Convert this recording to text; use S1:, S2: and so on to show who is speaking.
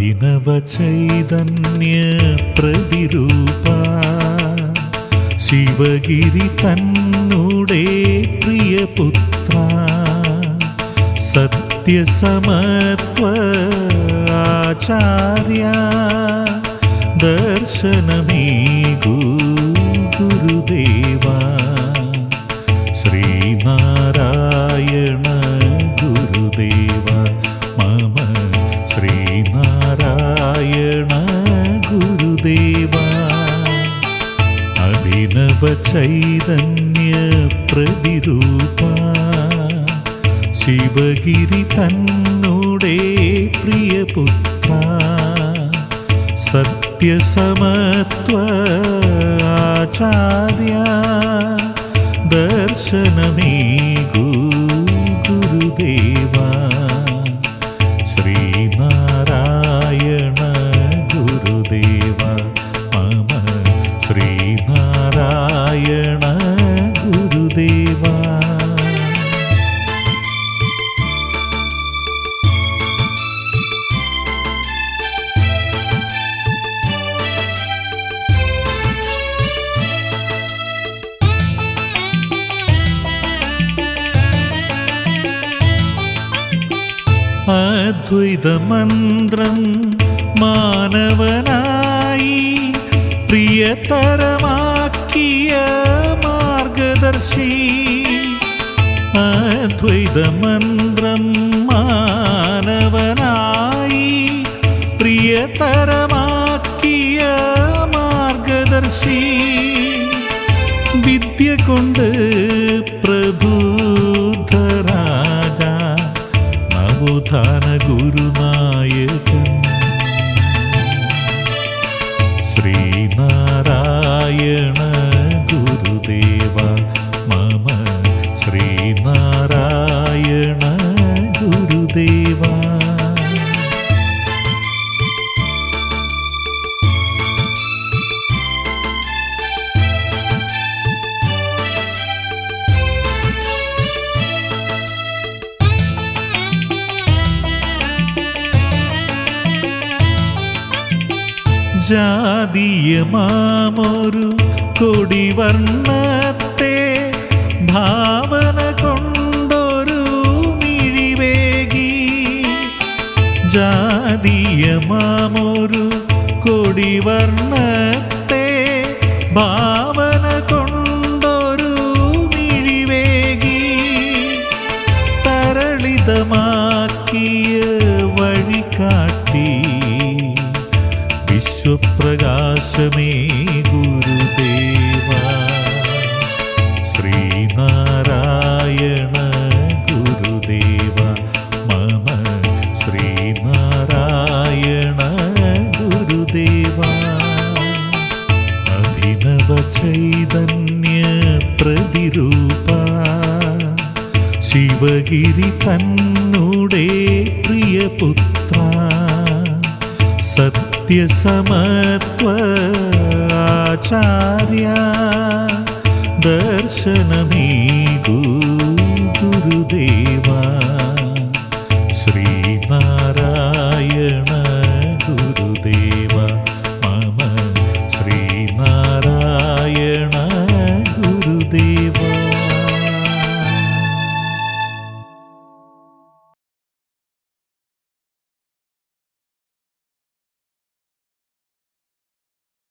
S1: അഭിനവ ചൈതന്യ പ്രതിരൂപ ശിവഗിരി തന്നൂടെ പ്രിയപുത്ര. സത്യസമത്വ ആചാര്യ. ദർശനമേ ഗുരുദേവ. ശ്രീനാരായണ ഗുരുദേവ. ഗുരുദേവ അഭിനവ ചൈതന്യ പ്രതിരൂപ. ശിവഗിരി തന്നോടെ പ്രിയപുത്ര. സത്യസമത്വ ആചാര്യ. ദർശനമേ ഗുരുദേവ ശ്രീനാരായണ ഗുരുദേവ. അദ്വൈതമന്ത്രം മാനവനായി പ്രിയതരമാക്കിയ മാർഗദർശി. അദ്വൈതമന്ത്രം മാനവനായി പ്രിയതരമാക്കിയ മാർഗദർശി. വിദ്യ കൊണ്ട് പ്രബുദ്ധരാജ നവോത്ഥാന ഗുരുനായകൻ ശ്രീനാരായണ ജാതീയമാമൊരു കൊടിവർണത്തെ ഭാവന കൊണ്ടൊരു മിഴിവേകി. ജാതീയമാമൊരു കൊടിവർണത്തെ ഭാവന വിശ്വപ്രകാശമേ ഗുരുദേവ. ശ്രീനാരായണ ഗുരുദേവ. മമ ശ്രീനാരായണ ഗുരുദേവ. അഭിനവ ചൈതന്യ പ്രതിരൂപ. ശിവഗിരി തന്നൂടെ പ്രിയപുത്ര. സത്യസമത്വ ആചാര്യ ദർശനമീ ഗുരുദേവ.